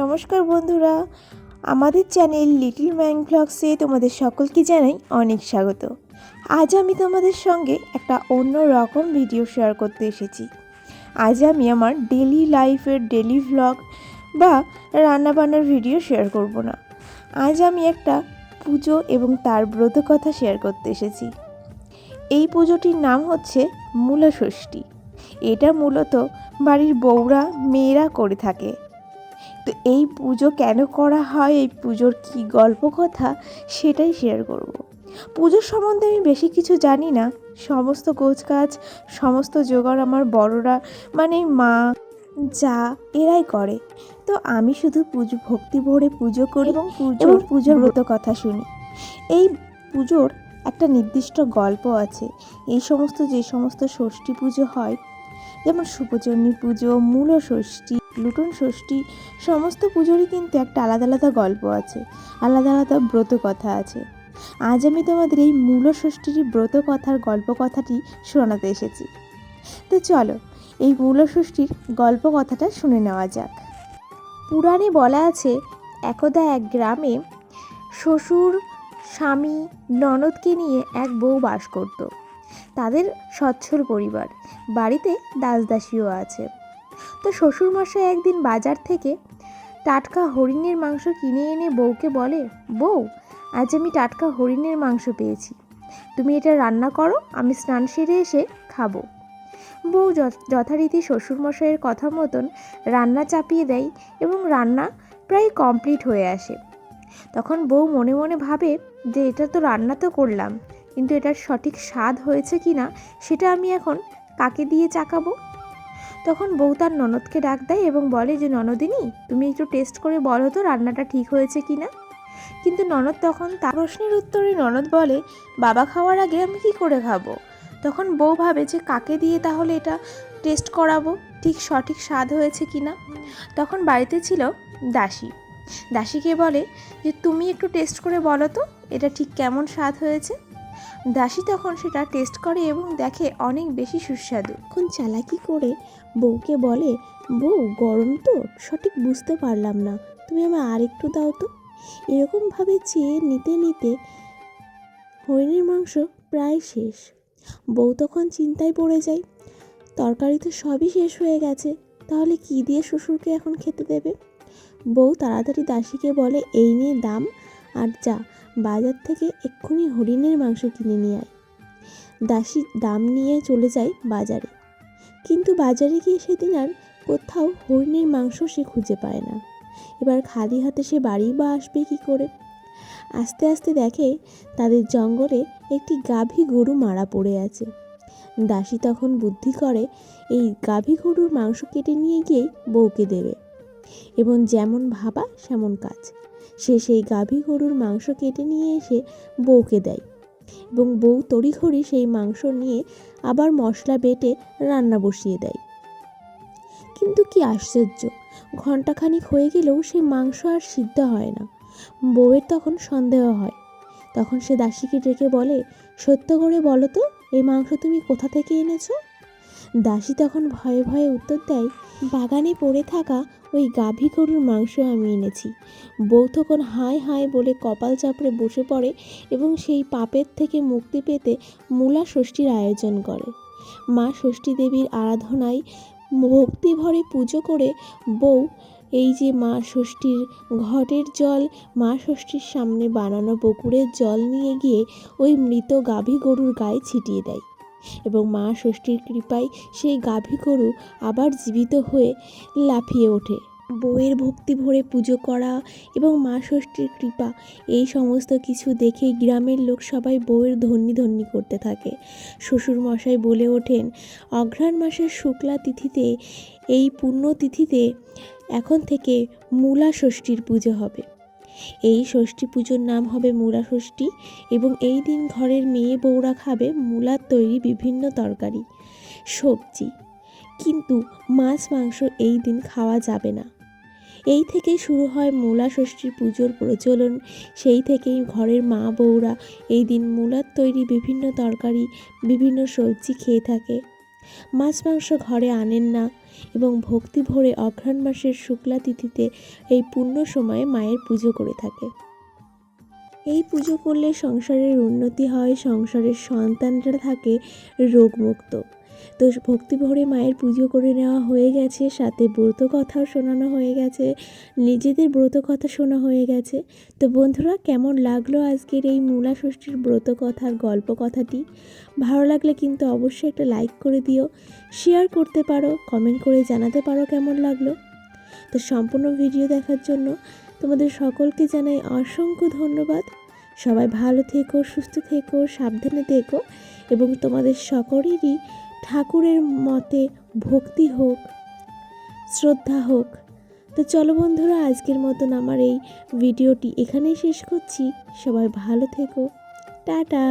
নমস্কার বন্ধুরা। আমাদের চ্যানেল লিটল ম্যাং ব্লগসে তোমাদের সকলকে জানাই অনেক স্বাগত। আজ আমি তোমাদের সঙ্গে একটা অন্য রকম ভিডিও শেয়ার করতে এসেছি। আজ আমি আমার ডেলি লাইফের ডেলি ভ্লগ বা রান্নাবান্নার ভিডিও শেয়ার করব না। আজ আমি একটা পুজো এবং তার ব্রত কথা শেয়ার করতে এসেছি। এই পুজোটির নাম হচ্ছে মূলা ষষ্ঠী। এটা মূলত বাড়ির বউরা, মেয়েরা করে থাকে। তো এই পুজো কেন করা হয়? এই পুজোর কী গল্প কথা? সেটাই শেয়ার করব। পুজোর সম্বন্ধে আমি বেশি কিছু জানি না। সমস্ত গোছকাজ সমস্ত জোগাড় আমার বড়রা মানে মা যা এরাই করে। তো আমি শুধু পুজো ভক্তি ভরে পুজো করি এবং পুজোর পুজোর ব্রত কথা শুনি। এই পুজোর একটা নির্দিষ্ট গল্প আছে। এই সমস্ত যে সমস্ত ষষ্ঠী পুজো হয় যেমন সুপচন্নী পুজো মূল ষষ্ঠী লুটন ষষ্ঠী, সমস্ত পুজোরই কিন্তু একটা আলাদা আলাদা গল্প আছে, আলাদা আলাদা ব্রত কথা আছে। আজ আমি তোমাদের এই মূল ষষ্ঠীর ব্রত কথার গল্প কথাটি শোনাতে এসেছি। তো চলো, এই মূল ষষ্ঠীর গল্প কথাটা শুনে নেওয়া যাক। পুরাণে বলা আছে, একদা এক গ্রামে শ্বশুর, স্বামী, ননদকে নিয়ে এক বউ বাস করত। তাদের সচ্ছল পরিবার, বাড়িতে দাসদাসীও আছে। তো শ্বশুরমশাই একদিন বাজার থেকে টাটকা হরিণের মাংস কিনে এনে বউকে বলে, বউ, আজ আমি টাটকা হরিণের মাংস পেয়েছি। তুমি এটা রান্না করো, আমি স্নান সেরে এসে খাব। বউ যথ- যথারীতি শ্বশুরমশাইয়ের কথা মতন রান্না চাপিয়ে দেয় এবং রান্না প্রায় কমপ্লিট হয়ে আসে। তখন বউ মনে মনে ভাবে যে, এটা তো রান্না তো করলাম, কিন্তু এটার সঠিক স্বাদ হয়েছে কি না সেটা আমি এখন কাকে দিয়ে চাকাবো? তখন বউ তার ননদকে ডাক দেয় এবং বলে যে, ননদিনী, তুমি একটু টেস্ট করে বলো তো রান্নাটা ঠিক হয়েছে কি না কিন্তু ননদ তখন তার প্রশ্নের উত্তরে ননদ বলে, বাবা খাওয়ার আগে আমি কি করে খাব? তখন বউ ভাবে যে, কাকে দিয়ে তাহলে এটা টেস্ট করাবো? ঠিক সঠিক স্বাদ হয়েছে কি না তখন বাড়িতে ছিল দাসী। দাসীকে বলে যে, তুমি একটু টেস্ট করে বলো তো, এটা ঠিক কেমন স্বাদ হয়েছে? দাসী তখন সেটা টেস্ট করে এবং দেখে অনেক বেশি সুস্বাদু। এখন চালাকি করে বউকে বলে, বউ, গরম তো, সঠিক বুঝতে পারলাম না। তুমি আমার আর একটু দাও তো। এরকমভাবে চেয়ে নিতে নিতে হরিণের মাংস প্রায় শেষ। বউ তখন চিন্তায় পড়ে যায়, তরকারি তো সবই শেষ হয়ে গেছে, তাহলে কি দিয়ে শ্বশুরকে এখন খেতে দেবে? বউ তাড়াতাড়ি দাসীকে বলে, এই নিয়ে দাম, আর যা বাজার থেকে এক্ষুনি হরিণের মাংস কিনে নিয়ে আয়। দাসী দাম নিয়ে চলে যায় বাজারে। কিন্তু বাজারে গিয়ে সেদিন আর কোথাও হরিণের মাংস সে খুঁজে পায় না। এবার খালি হাতে সে বাড়ি বা আসবে কি করে? আস্তে আস্তে দেখে তাদের জঙ্গলে একটি গাভী গরু মারা পড়ে আছে। দাসী তখন বুদ্ধি করে এই গাভী গরুর মাংস কেটে নিয়ে গিয়েই বউকে দেবে। এবং যেমন ভাবা, সেমন কাজ। সে সেই গাভী গরুর মাংস কেটে নিয়ে এসে বউকে দেয় এবং বউ তড়িঘড়ি সেই মাংস নিয়ে আবার মশলা বেটে রান্না বসিয়ে দেয়। কিন্তু কি আশ্চর্য ঘন্টাখানিক হয়ে গেলেও সেই মাংস আর সিদ্ধ হয় না। বউয়ের তখন সন্দেহ হয়। তখন সে দাসীকে ডেকে বলে, সত্য করে বলো তো, এই মাংস তুমি কোথা থেকে এনেছো? দাসী তখন ভয়ে ভয়ে উত্তর দেয়, বাগানে পড়ে থাকা ওই গাভী গরুর মাংস আমি এনেছি। বউ তখন হায় হায় বলে কপাল চাপড়ে বসে পড়ে এবং সেই পাপের থেকে মুক্তি পেতে মূলা ষষ্ঠীর আয়োজন করে। মা ষষ্ঠী দেবীর আরাধনায় ভক্তি ভরে পুজো করে বউ এই যে মা ষষ্ঠীর ঘটের জল, মা ষষ্ঠীর সামনে বানানো পুকুরের জল নিয়ে গিয়ে ওই মৃত গাভী গরুর গায়ে ছিটিয়ে দেয়। এবং মা ষষ্ঠীর কৃপায় সেই গাভী গরু আবার জীবিত হয়ে লাফিয়ে ওঠে। বউয়ের ভক্তি ভরে পুজো করা এবং মা ষষ্ঠীর কৃপা, এই সমস্ত কিছু দেখে গ্রামের লোক সবাই বউয়ের ধন্যি ধন্যি করতে থাকে। শ্বশুর মশাই বলে ওঠেন, অঘ্রাণ মাসের শুক্লা তিথিতে, এই পুণ্য তিথিতে এখন থেকে মূলা ষষ্ঠীর পুজো হবে। এই ষষ্ঠী পুজোর নাম হবে মূলা ষষ্ঠী এবং এই দিন ঘরের মেয়ে বউরা খাবে মূলার তৈরি বিভিন্ন তরকারি, সবজি। কিন্তু মাছ, মাংস এই দিন খাওয়া যাবে না। এই থেকেই শুরু হয় মূলা ষষ্ঠীর পুজোর প্রচলন। সেই থেকেই ঘরের মা বউরা এই দিন মূলার তৈরি বিভিন্ন তরকারি, বিভিন্ন সবজি খেয়ে থাকে। মাছ মাংস ঘরে আনেন না এবং ভক্তি ভরে অঘ্রাণ মাসের শুক্লা তিথিতে এই পূর্ণ সময়ে মায়ের পুজো করে থাকে। এই পুজো করলে সংসারের উন্নতি হয়, সংসারের সন্তানরা থাকে রোগমুক্ত। তো ভক্তি ভরে মায়ের পুজো করে নেওয়া হয়ে গেছে, সাথে ব্রত কথাও শোনানো হয়ে গেছে, নিজেদের ব্রত কথা শোনা হয়ে গেছে। তো বন্ধুরা, কেমন লাগল আজকের এই মূলা ষষ্ঠীর ব্রত কথার গল্প কথাটি? ভালো লাগলে কিন্তু অবশ্যই একটা লাইক করে দিও, শেয়ার করতে পারো, কমেন্ট করে জানাতে পারো কেমন লাগল। তো সম্পূর্ণ ভিডিও দেখার জন্য তোমাদের সকলকে জানাই অসংখ্য ধন্যবাদ। সবাই ভালো থেকো, সুস্থ থেকো, সাবধানে থেকো এবং তোমাদের সকলেরই ঠাকুরের মতে ভক্তি হোক, শ্রদ্ধা হোক। তো চলো বন্ধুরা, আজকের মতন আমার এই ভিডিওটি এখানেই শেষ করছি। সবাই ভালো থেকো। টাটা।